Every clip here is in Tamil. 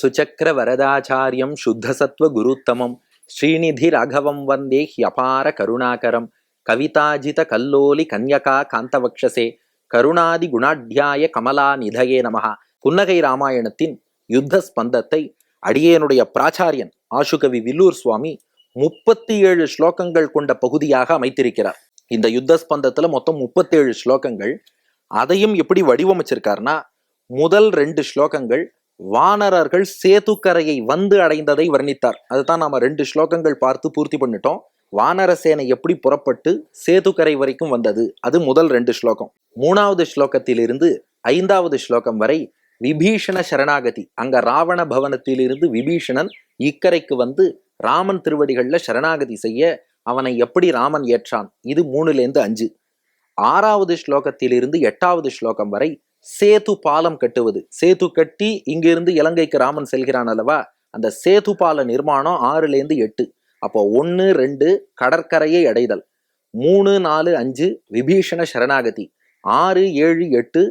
சுச்சக்கர வரதாச்சாரியம் சுத்தசத்வ குருத்தமம் ஸ்ரீநிதி ராகவம் வந்தே ஹியபார கருணாகரம். கவிதாஜித கல்லோலி கன்யகா காந்தவக்ஷசே. கருணாதி குணாட்யாய கமலா நிதயே நமஹா. புன்னகை ராமாயணத்தின் யுத்த ஸ்பந்தத்தை அடியேனுடைய பிராச்சாரியன் ஆசுகவி வில்லூர் சுவாமி முப்பத்தி ஏழு ஸ்லோகங்கள் கொண்ட பகுதியாக அமைத்திருக்கிறார். இந்த யுத்த ஸ்பந்தத்தில் மொத்தம் முப்பத்தேழு ஸ்லோகங்கள். அதையும் எப்படி வடிவமைச்சிருக்காருன்னா முதல் ரெண்டு ஸ்லோகங்கள் வானரர்கள் சேதுக்கரையை வந்து அடைந்ததை வர்ணித்தார். அதுதான் நாம ரெண்டு ஸ்லோகங்கள் பார்த்து பூர்த்தி பண்ணிட்டோம். வானர சேனை எப்படி புறப்பட்டு சேதுக்கரை வரைக்கும் வந்தது? அது முதல் ரெண்டு ஸ்லோகம். மூணாவது ஸ்லோகத்திலிருந்து ஐந்தாவது ஸ்லோகம் வரை விபீஷண சரணாகதி. அங்க ராவண பவனத்திலிருந்து விபீஷணன் இக்கரைக்கு வந்து ராமன் திருவடிகள்ல சரணாகதி செய்ய அவனை எப்படி ராமன் ஏற்றான்? இது மூணுலேருந்து அஞ்சு. ஆறாவது ஸ்லோகத்திலிருந்து எட்டாவது ஸ்லோகம் வரை சேது பாலம் கட்டுவது. சேது கட்டி இங்கிருந்து இலங்கைக்கு ராமன் செல்கிறான் அல்லவா? அந்த சேது பால நிர்மாணம் ஆறுலேருந்து எட்டு. அப்போ ஒன்று ரெண்டு கடற்கரையை அடைதல். மூணு நாலு அஞ்சு விபீஷண சரணாகதி. ஆறு ஏழு எட்டு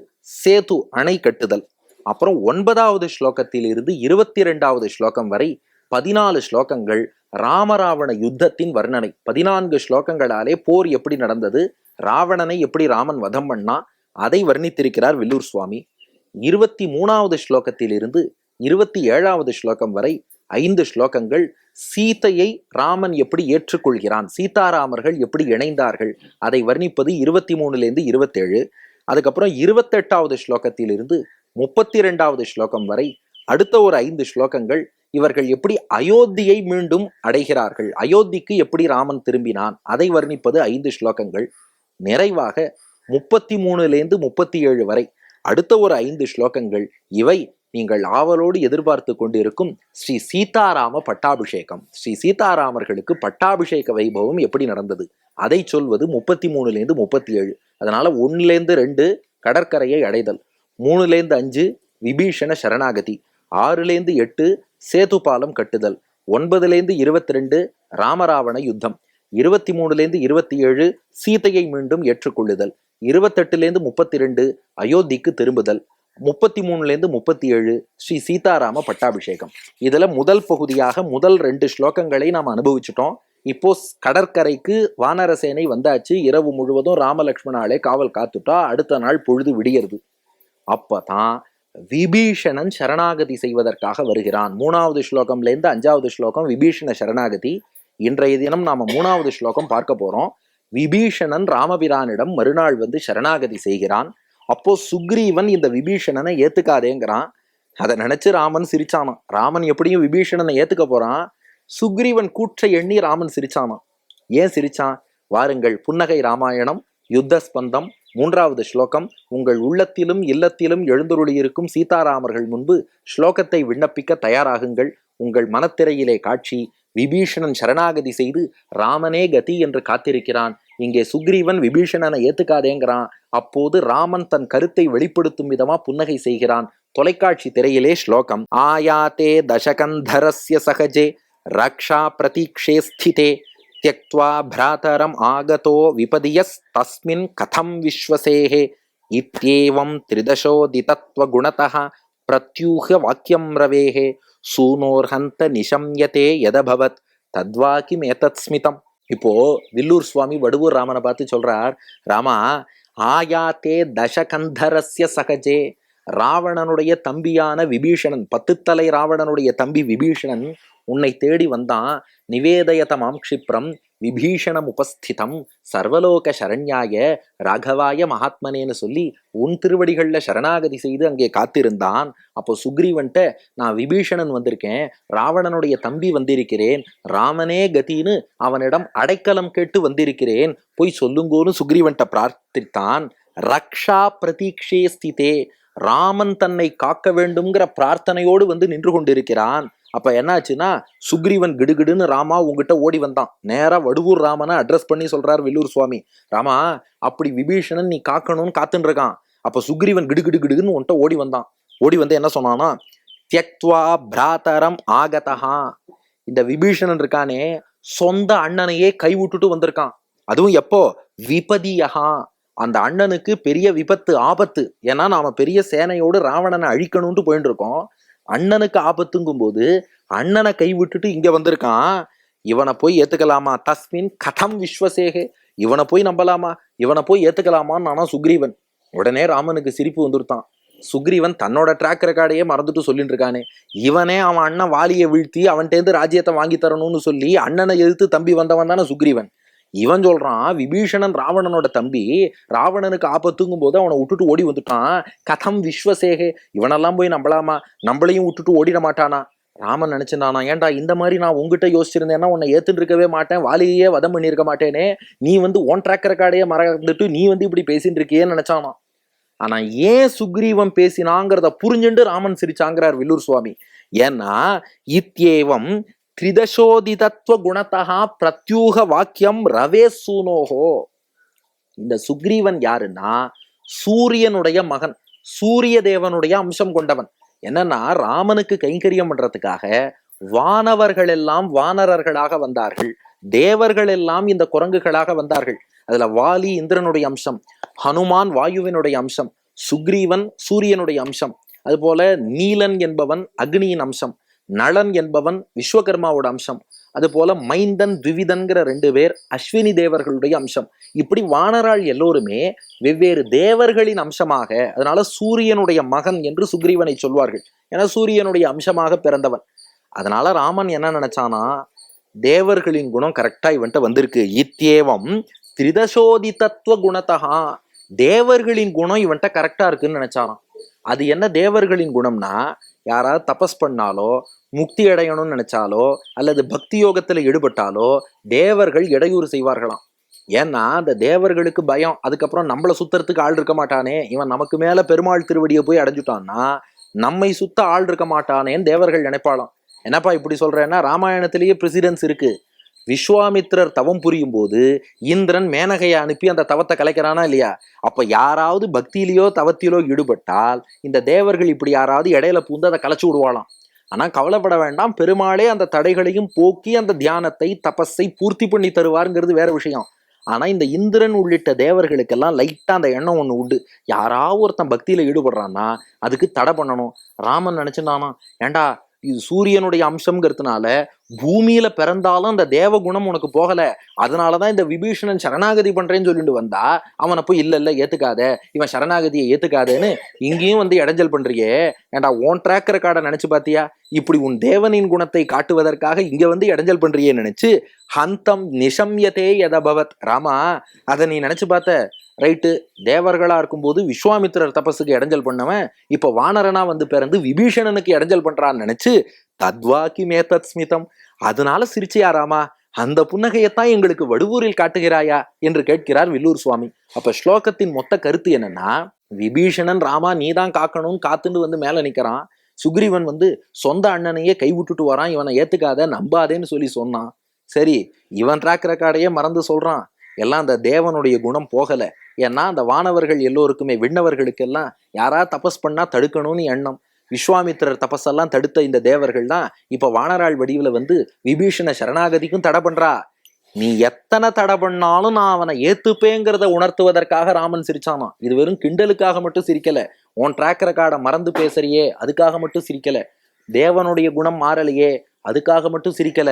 சேது அணை கட்டுதல். அப்புறம் ஒன்பதாவது ஸ்லோகத்திலிருந்து இருபத்தி ரெண்டாவது ஸ்லோகம் வரை பதினாலு ஸ்லோகங்கள் ராமராவண யுத்தத்தின் வர்ணனை. பதினான்கு ஸ்லோகங்களாலே போர் எப்படி நடந்தது? ராவணனை எப்படி ராமன் வதம் பண்ணா அதை வர்ணித்திருக்கிறார் வில்லூர் சுவாமி. இருபத்தி மூணாவது ஸ்லோகத்திலிருந்து இருபத்தி ஏழாவது ஸ்லோகம் வரை ஐந்து ஸ்லோகங்கள் சீதையை ராமன் எப்படி ஏற்றுக்கொள்கிறான் சீதாராமர்கள் எப்படி இணைந்தார்கள் அதை வர்ணிப்பது இருபத்தி மூணுலேருந்து இருபத்தேழு. அதுக்கப்புறம் இருபத்தெட்டாவது ஸ்லோகத்திலிருந்து முப்பத்தி ரெண்டாவது ஸ்லோகம் வரை அடுத்த ஒரு ஐந்து ஸ்லோகங்கள் இவர்கள் எப்படி அயோத்தியை மீண்டும் அடைகிறார்கள் அயோத்திக்கு எப்படி ராமன் திரும்பினான் அதை வர்ணிப்பது ஐந்து ஸ்லோகங்கள். நிறைவாக முப்பத்தி மூணுலேருந்து முப்பத்தி ஏழு வரை. அடுத்த ஒரு ஐந்து ஸ்லோகங்கள் இவை நீங்கள் ஆவலோடு எதிர்பார்த்து கொண்டிருக்கும் ஸ்ரீ சீதாராம பட்டாபிஷேகம். ஸ்ரீ சீதாராமர்களுக்கு பட்டாபிஷேக வைபவம் எப்படி நடந்தது? அதை சொல்வது முப்பத்தி மூணுலேருந்து முப்பத்தி ஏழு. அதனால ஒன்னுலேருந்து ரெண்டு கடற்கரையை அடைதல். மூணுலேருந்து அஞ்சு விபீஷண சரணாகதி. ஆறுலேருந்து எட்டு சேது பாலம் கட்டுதல். ஒன்பதுலேருந்து இருபத்தி ரெண்டு ராமராவண யுத்தம். இருபத்தி மூணுலேருந்து இருபத்தி ஏழு சீதையை மீண்டும் ஏற்றுக்கொள்ளுதல். இருபத்தெட்டுலேருந்து முப்பத்தி ரெண்டு அயோத்திக்கு திரும்புதல் முப்பத்தி மூணுலேருந்து முப்பத்தி ஏழு ஸ்ரீ சீதாராம பட்டாபிஷேகம். இதில் முதல் பகுதியாக முதல் ரெண்டு ஸ்லோகங்களை நாம் அனுபவிச்சிட்டோம். இப்போ கடற்கரைக்கு வானரசேனை வந்தாச்சு. இரவு முழுவதும் ராமலக்ஷ்மணாலே காவல் காத்துட்டா அடுத்த நாள் பொழுது விடியறது. அப்பதான் விபீஷணன் சரணாகதி செய்வதற்காக வருகிறான். மூணாவது ஸ்லோகம்லேருந்து அஞ்சாவது ஸ்லோகம் விபீஷண சரணாகதி. இன்றைய தினம் நாம மூணாவது ஸ்லோகம் பார்க்க போகிறோம் விபீஷணன் ராமபிரானிடம் மறுநாள் வந்து சரணாகதி செய்கிறான். அப்போ சுக்ரீவன் இந்த விபீஷணனை ஏத்துக்காதேங்கிறான். அதை நினைச்சு ராமன் சிரிச்சானான் ராமன் எப்படியும் விபீஷணனை ஏத்துக்க போறான். சுக்ரீவன் கூற்றை எண்ணி ராமன் சிரிச்சானான் ஏன் சிரிச்சான்? வாருங்கள் புன்னகை ராமாயணம் யுத்த ஸ்பந்தம் மூன்றாவது ஸ்லோகம் உங்கள் உள்ளத்திலும் இல்லத்திலும் எழுந்துருளியிருக்கும் சீதாராமர்கள் முன்பு ஸ்லோகத்தை விண்ணப்பிக்க தயாராகுங்கள். உங்கள் மனத்திரையிலே காட்சி விபீஷணன் சரணாகதி செய்து ராமனே கதி என்று காத்திருக்கிறான். இங்கே சுக்ரீவன் விபீஷணனை ஏத்துக்காதேங்கிறான். அப்போது ராமன் தன் கருத்தை வெளிப்படுத்தும் விதமா புன்னகை செய்கிறான். தொலைக்காட்சி திரையிலே ஸ்லோகம். ஆயாத்தே தசகந்தரஸ்ய சகஜே ரக்ஷா பிரதீக்ஷே ஸ்திதே தியக்துவா பிராதரம் ஆகதோ விபதியஸ் தஸ்மின் கதம் விஸ்வசேகே இத்தியேவம் திரிதசோதிதத்துவ குணத்தா பிரத்யூக வாக்கியம் ரவேகே சூனோர்ஹந்த நிஷம்யதே எதபவத் தத்வாக்கிம் ஏதத் ஸ்மிதம் இப்போ வில்லூர் சுவாமி வடுவூர் ராமனை பார்த்து சொல்றார் ராமா ஆயாத்தே தசகந்தரஸ்ய சகஜே ராவணனுடைய தம்பியான விபீஷணன் பத்துத்தலை ராவணனுடைய தம்பி விபீஷணன் உன்னை தேடி வந்தான். நிவேதயதமாம் க்ஷிப்ரம் விபீஷணம் உபஸ்திதம் சர்வலோக சரண்யாய ராகவாய மகாத்மனேன்னு சொல்லி உன் திருவடிகளில் சரணாகதி செய்து அங்கே காத்திருந்தான். அப்போ சுக்ரீவன்ட்ட நான் விபீஷணன் வந்திருக்கேன் ராவணனுடைய தம்பி வந்திருக்கிறேன் ராமனே கதின்னு அவனிடம் அடைக்கலம் கேட்டு வந்திருக்கிறேன் போய் சொல்லுங்கோன்னு சுக்ரீவன்ட்ட பிரார்த்தித்தான். ரக்ஷா பிரதீக்ஷே ஸ்திதே ராமன் தன்னை காக்க வேண்டும்ங்கிற பிரார்த்தனையோடு வந்து நின்று கொண்டிருக்கிறான். அப்ப என்னாச்சுன்னா சுக்ரீவன் கிடுகிடுன்னு ராமா உங்ககிட்ட ஓடி வந்தான். நேரா வடுவூர் ராமனை அட்ரஸ் பண்ணி சொல்றார் வில்லூர் சுவாமி. ராமா அப்படி விபீஷணன் நீ காக்கணும்னு காத்துன்னு இருக்கான் அப்ப சுக்ரீவன் கிடுகிடு கிடுகுன்னு உன்கிட்ட ஓடி வந்தான். ஓடி வந்து என்ன சொன்னான்னா தியக்துவா பிராதரம் ஆகதஹா. இந்த விபீஷணன் இருக்கானே சொந்த அண்ணனையே கைவிட்டுட்டு வந்திருக்கான். அதுவும் எப்போ? விபதியஹா. அந்த அண்ணனுக்கு பெரிய விபத்து ஆபத்து. ஏன்னா நாம பெரிய சேனையோடு ராவணனை அழிக்கணும்னு போயிட்டு இருக்கோம் அண்ணனுக்கு ஆபத்துங்கும் போது அண்ணனை கை விட்டுட்டு இங்க வந்திருக்கான். இவனை போய் ஏத்துக்கலாமா? தஸ்மின் கதம் விஸ்வசேகே. இவனை போய் நம்பலாமா? இவனை போய் ஏத்துக்கலாமான்னு நானா சுக்ரீவன். உடனே ராமனுக்கு சிரிப்பு வந்துருத்தான். சுக்ரீவன் தன்னோட ட்ராக் ரெக்கார்டையே மறந்துட்டு சொல்லிட்டு இருக்கானே. இவனே அவன் அண்ணன் வாலியை வீழ்த்தி அவன்கிட்டேருந்து ராஜ்யத்தை வாங்கி தரணும்னு சொல்லி அண்ணனை எதிர்த்து தம்பி வந்தவன் தானே சுக்ரீவன். இவன் சொல்றான் விபீஷணன் ராவணனோட தம்பி ராவணனுக்கு ஆபத்துங்கும் போது அவனை விட்டுட்டு ஓடி வந்துட்டான். கதம் விஸ்வசேகே இவனெல்லாம் போய் நம்பலாமா? நம்மளையும் விட்டுட்டு ஓடிட மாட்டானா? ராமன் நினைச்சிருந்தானா ஏன்டா இந்த மாதிரி நான் உங்ககிட்ட யோசிச்சிருந்தேன்னா உன்னை ஏத்துட்டு இருக்கவே மாட்டேன் வாலியே வதம் பண்ணியிருக்க மாட்டேனே. நீ வந்து ஓன் ட்ராக் ரெக்கார்டையே மறந்துட்டு நீ வந்து இப்படி பேசிட்டு இருக்கியேன்னு நினைச்சானா? ஆனா ஏன் சுக்ரீவன் பேசினாங்கிறத புரிஞ்சுண்டு ராமன் சிரிச்சாங்கிறார் வில்லூர் சுவாமி? ஏன்னா இத்தியேவம் திரிதசோதிதத்துவ குணத்தகா பிரத்யூக வாக்கியம் ரவே சூனோகோ இந்த சுக்ரீவன் யாருன்னா சூரியனுடைய மகன் சூரிய தேவனுடைய அம்சம் கொண்டவன். என்னன்னா ராமனுக்கு கைங்கரியம் பண்றதுக்காக வானவர்கள் எல்லாம் வானரர்களாக வந்தார்கள். தேவர்கள் எல்லாம் இந்த குரங்குகளாக வந்தார்கள். அதுல வாலி இந்திரனுடைய அம்சம் ஹனுமான் வாயுவினுடைய அம்சம் சுக்ரீவன் சூரியனுடைய அம்சம். அதுபோல நீலன் என்பவன் அக்னியின் அம்சம். நளன் என்பவன் விஸ்வகர்மாவோட அம்சம். அதுபோல மைந்தன் துவிதன்கிற ரெண்டு பேர் அஸ்வினி தேவர்களுடைய அம்சம். இப்படி வானராள் எல்லோருமே வெவ்வேறு தேவர்களின் அம்சமாக அதனால சூரியனுடைய மகன் என்று சுக்ரீவனை சொல்வார்கள். ஏன்னா சூரியனுடைய அம்சமாக பிறந்தவன். அதனால ராமன் என்ன நினைச்சானா தேவர்களின் குணம் கரெக்டா இவன்ட்ட வந்திருக்கு. இத்தியேவம் திரிதசோதிதத்துவ குணத்தகா தேவர்களின் குணம் இவன்ட்ட கரெக்டா இருக்குன்னு நினைச்சாராம். அது என்ன தேவர்களின் குணம்னா யாராவது தபஸ் பண்ணாலோ முக்தி அடையணும்னு நினைச்சாலோ அல்லது பக்தி யோகத்துல ஈடுபட்டாலோ தேவர்கள் இடையூறு செய்வார்களாம். ஏன்னா அந்த தேவர்களுக்கு பயம். அதுக்கப்புறம் நம்மளை சுத்துறதுக்கு ஆள் இருக்க மாட்டானே. இவன் நமக்கு மேல பெருமாள் திருவடியை போய் அடைஞ்சுட்டான்னா நம்மை சுத்த ஆள் இருக்க மாட்டானேன்னு தேவர்கள் நினைப்பாளாம். என்னப்பா இப்படி சொல்றேன்னா ராமாயணத்திலேயே பிரசிடென்ஸ் இருக்கு. விஸ்வாமித்திரர் தவம் புரியும் போது இந்திரன் மேனகையை அனுப்பி அந்த தவத்தை கலைக்கிறானா இல்லையா? அப்ப யாராவது பக்தியிலேயோ தவத்திலோ ஈடுபட்டால் இந்த தேவர்கள் இப்படி யாராவது இடையில பூந்து அதை கலைச்சு விடுவாளாம். ஆனால் கவலைப்பட வேண்டாம். பெருமாளே அந்த தடைகளையும் போக்கி அந்த தியானத்தை தபஸை பூர்த்தி பண்ணி தருவாருங்கிறது வேற விஷயம். ஆனால் இந்த இந்திரன் உள்ளிட்ட தேவர்களுக்கெல்லாம் லைட்டாக அந்த எண்ணம் ஒன்று உண்டு. யாராவது ஒருத்தன் பக்தியில் ஈடுபடுறான்னா அதுக்கு தடை பண்ணணும். ராமன் நினச்சிருந்தானா ஏண்டா இது சூரியனுடைய அம்சம்ங்கிறதுனால பூமியில பிறந்தாலும் அந்த தேவ குணம் உனக்கு போகல. அதனாலதான் இந்த விபீஷணன் சரணாகதி பண்றேன்னு சொல்லிட்டு வந்தா அவனை போய் இல்ல இல்ல ஏத்துக்காத. இவன் சரணாகதியை ஏத்துக்காதேன்னு இங்கேயும் வந்து இடைஞ்சல் பண்றியே. ஏண்டா ஓன் ட்ராக் ரெக்கார்டை நினைச்சு பாத்தியா? இப்படி உன் தேவனின் குணத்தை காட்டுவதற்காக இங்க வந்து இடைஞ்சல் பண்றியே நினைச்சு ஹந்தம் நிஷம்யதே யதபவத். ராமா அதை நீ நினைச்சு பார்த்த? ரைட்டு. தேவர்களா இருக்கும்போது விஸ்வாமித்திரர் தபஸுக்கு இடைஞ்சல் பண்ணவன் இப்ப வானரனா வந்து பிறந்து விபீஷணனுக்கு இடைஞ்சல் பண்றான்னு நினைச்சு தத்வாக்கி மேத்தத் ஸ்மிதம் அதனால சிரிச்சியா ராமா? அந்த புன்னகையைத்தான் எங்களுக்கு வடுவூரில் காட்டுகிறாயா? என்று கேட்கிறார் வில்லூர் சுவாமி. அப்ப ஸ்லோகத்தின் மொத்த கருத்து என்னன்னா விபீஷணன் ராமா நீதான் காக்கணும்னு காத்துண்டு வந்து மேல நிக்கிறான். சுக்ரீவன் வந்து சொந்த அண்ணனையே கைவிட்டுட்டு வரான். இவனை ஏத்துக்காத நம்பாதேன்னு சொல்லி சொன்னான். சரி இவன் ட்ராக் ரெக்கார்டையே மறந்து சொல்றான். எல்லாம் அந்த தேவனுடைய குணம் போகல. ஏன்னா அந்த வானவர்கள் எல்லோருக்குமே விண்ணவர்களுக்கெல்லாம் யாரா தபஸ் பண்ணா தடுக்கணும்னு எண்ணம். விஸ்வாமித்திரர் தபஸெல்லாம் தடுத்த இந்த தேவர்கள் தான் இப்ப வானராள் வடிவில் வந்து விபீஷண சரணாகதிக்கும் தடை பண்றா. நீ எத்தனை தடை பண்ணாலும் நான் அவனை ஏத்துப்பேங்கிறத உணர்த்துவதற்காக ராமன் சிரிச்சானா இது வெறும் கிண்டலுக்காக மட்டும் சிரிக்கல. உன் ட்ராக் ரெக்கார்டை மறந்து பேசுறியே அதுக்காக மட்டும் சிரிக்கல. தேவனுடைய குணம் மாறலையே அதுக்காக மட்டும் சிரிக்கல.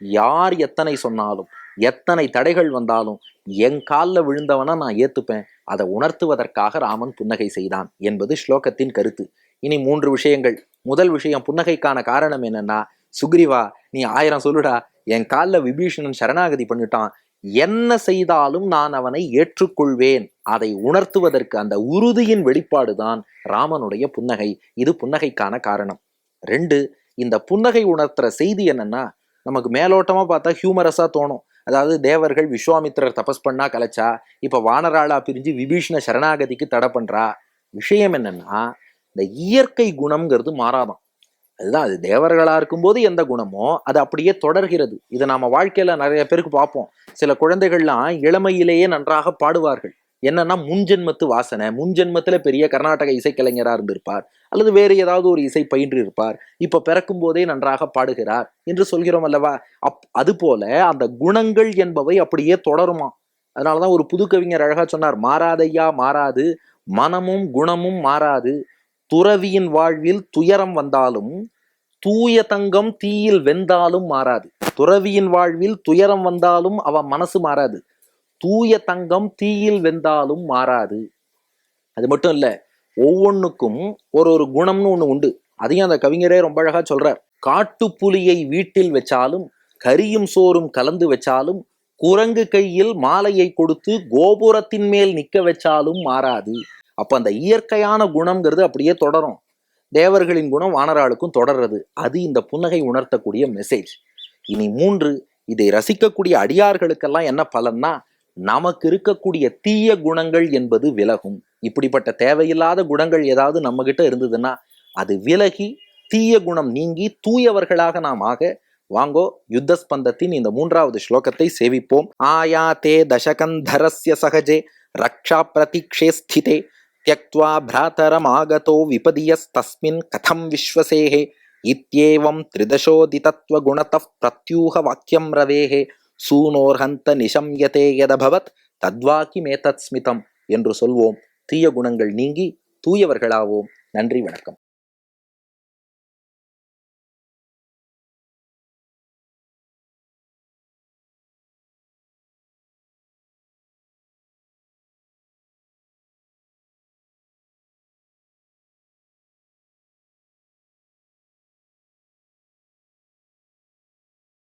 யார் எத்தனை சொன்னாலும் எத்தனை தடைகள் வந்தாலும் என் காலில் விழுந்தவனா நான் ஏத்துப்பேன். அதை உணர்த்துவதற்காக ராமன் புன்னகை செய்தான் என்பது ஸ்லோகத்தின் கருத்து. இனி மூன்று விஷயங்கள். முதல் விஷயம் புன்னகைக்கான காரணம் என்னன்னா சுக்ரீவா நீ ஆயிரம் சொல்லுடா என் காலில் விபீஷணன் சரணாகதி பண்ணிட்டான். என்ன செய்தாலும் நான் அவனை ஏற்றுக்கொள்வேன். அதை உணர்த்துவதற்கு அந்த உறுதியின் வெளிப்பாடுதான் ராமனுடைய புன்னகை. இது புன்னகைக்கான காரணம். ரெண்டு இந்த புன்னகை உணர்த்துற செய்தி என்னன்னா நமக்கு மேலோட்டமா பார்த்தா ஹியூமரஸா தோணும். அதாவது தேவர்கள் விஸ்வாமித்திரர் தபஸ் பண்ணா கலைச்சா இப்ப வானராளா பிரிஞ்சு விபீஷண சரணாகதிக்கு தடை பண்றா. விஷயம் என்னன்னா இந்த இயற்கை குணம்ங்கிறது மாறாதான். அதுதான் அது தேவர்களா இருக்கும்போது எந்த குணமோ அது அப்படியே தொடர்கிறது. இதை நாம வாழ்க்கையில நிறைய பேருக்கு பார்ப்போம். சில குழந்தைகள்லாம் இளமையிலேயே நன்றாக பாடுவார்கள். என்னன்னா முன்ஜென்மத்து வாசனை முன்ஜென்மத்துல பெரிய கர்நாடக இசைக்கலைஞரா இருந்திருப்பார். அல்லது வேறு ஏதாவது ஒரு இசை பயின்று இருப்பார். இப்ப பிறக்கும் போதே நன்றாக பாடுகிறார் என்று சொல்கிறோம் அல்லவா? அப் அது போல அந்த குணங்கள் என்பவை அப்படியே தொடருமா? அதனாலதான் ஒரு புது கவிஞர் அழகா சொன்னார் மாறாதையா மாறாது மனமும் குணமும் மாறாது துறவியின் வாழ்வில் துயரம் வந்தாலும் தூய தங்கம் தீயில் வெந்தாலும் மாறாது. துறவியின் வாழ்வில் துயரம் வந்தாலும் அவன் மனசு மாறாது. தூய தங்கம் தீயில் வெந்தாலும் மாறாது. அது மட்டும் இல்லை ஒவ்வொன்றுக்கும் ஒரு ஒரு குணம்னு ஒன்று உண்டு. அதையும் அந்த கவிஞரே ரொம்ப அழகாக சொல்றார். காட்டுப்புலியை வீட்டில் வச்சாலும் கரியும் சோறும் கலந்து வச்சாலும் குரங்கு கையில் மாலையை கொடுத்து கோபுரத்தின் மேல் நிற்க வச்சாலும் மாறாது. அப்போ அந்த இயற்கையான குணம்ங்கிறது அப்படியே தொடரும். தேவர்களின் குணம் வானராளுக்கும் தொடர்றது. அது இந்த புன்னகை உணர்த்தக்கூடிய மெசேஜ் இனி மூன்று இதை ரசிக்கக்கூடிய அடியார்களுக்கெல்லாம் என்ன பலன்னா நமக்கு இருக்கக்கூடிய தீய குணங்கள் என்பது விலகும். இப்படிப்பட்ட தேவையில்லாத குணங்கள் ஏதாவது நம்ம கிட்ட இருந்ததுன்னா அது விலகி தீய குணம் நீங்கி தூயவர்களாக நாம் ஆக வாங்கோ யுத்த ஸ்பந்தத்தின் இந்த மூன்றாவது ஸ்லோகத்தை சேவிப்போம். ஆயா தே தசகந்தரஸ்ய சகஜே ரக்ஷா பிரதீக்ஷே ஸ்திதே. त्यक्त्वा भ्रातरमागतो विपदीयस्तस्मिन् कथं विश्वसेः इत्येवं त्रिदशोदितत्वगुणतः प्रत्यूहवाक्यं रवेः சூனோர்ஹந்த நிஷம்யதே யதபவத் தத்வாக்கிமேதத் ஸ்மிதம் என்று சொல்வோம் தீய குணங்கள் நீங்கி தூயவர்களாவோம் நன்றி வணக்கம்